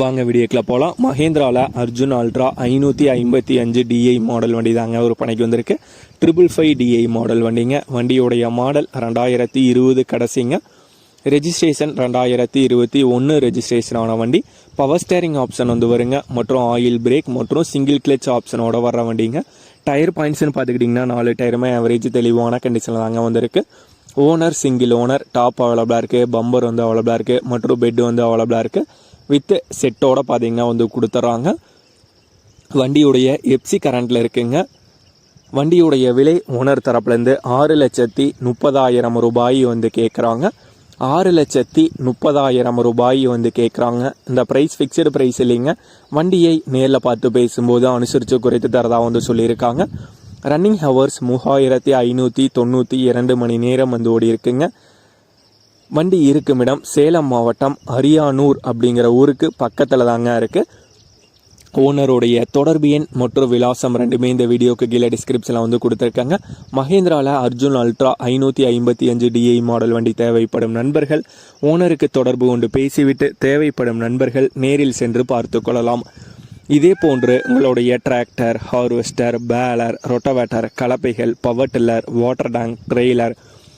வாங்க வீடியோக்கில் போகலாம் மஹேந்திராவில் அர்ஜுன் அல்ட்ரா ஐநூற்றி ஐம்பத்தி அஞ்சு டிஐ மாடல் வண்டி தாங்க ஒரு பணிக்கு வந்திருக்கு. ட்ரிபிள் ஃபைவ் டிஐ மாடல் வண்டிங்க. வண்டியுடைய மாடல் ரெண்டாயிரத்தி இருபது கடைசிங்க. ரெஜிஸ்ட்ரேஷன் ரெண்டாயிரத்தி இருபத்தி ஒன்று ரெஜிஸ்ட்ரேஷன் ஆன வண்டி. பவர் ஸ்டேரிங் ஆப்ஷன் வந்து வருங்க. மற்றும் ஆயில் பிரேக் மற்றும் சிங்கிள் கிளச் ஆப்ஷனோட வர்ற வண்டிங்க. டயர் பாயிண்ட்ஸ்னு பார்த்துக்கிட்டிங்கன்னா நாலு டயருமே ஆவரேஜ் தெளிவான கண்டிஷனில் தாங்க வந்திருக்கு. ஓனர் சிங்கிள் ஓனர் டாப் அவைலபிளாக இருக்குது பம்பர் வந்து அவைலபிளாக இருக்குது மற்றும் பெட் வந்து அவைலபிளாக இருக்குது வித் செட்டோட பார்த்தீங்கன்னா வந்து கொடுத்துட்றாங்க வண்டியுடைய எப்சி கரண்ட்டில் இருக்குங்க. வண்டியுடைய விலை ஓனர் தரப்புலேருந்து ஆறு லட்சத்தி முப்பதாயிரம் ரூபாய் வந்து கேட்குறாங்க ஆறு லட்சத்தி முப்பதாயிரம் ரூபாய் வந்து கேட்குறாங்க இந்த ப்ரைஸ் ஃபிக்ஸ்டு ப்ரைஸ் இல்லைங்க. வண்டியை நேரில் பார்த்து பேசும்போது அனுசரித்து குறைத்து தரதாக வந்து சொல்லியிருக்காங்க. ரன்னிங் ஹவர்ஸ் மூவாயிரத்தி ஐநூற்றி தொண்ணூற்றி இரண்டு மணி நேரம் வந்து ஓடி இருக்குங்க வண்டி இருக்கும் இடம் சேலம் மாவட்டம் அரியானூர் அப்படிங்கிற ஊருக்கு பக்கத்தில் தாங்க இருக்குது ஓனருடைய தொடர்பு எண் மற்றும் விலாசம் ரெண்டுமே இந்த வீடியோக்கு கீழே டிஸ்கிரிப்ஷனில் வந்து கொடுத்துருக்காங்க. மஹேந்திராவில் அர்ஜுன் அல்ட்ரா ஐநூற்றி ஐம்பத்தி அஞ்சு டிஐ மாடல் வண்டி தேவைப்படும் நண்பர்கள். ஓனருக்கு தொடர்பு கொண்டு பேசிவிட்டு தேவைப்படும் நண்பர்கள் நேரில் சென்று பார்த்து கொள்ளலாம். இதே போன்று உங்களுடைய tractor harvester baler rotavator கலப்பைகள் power tiller water tank trailer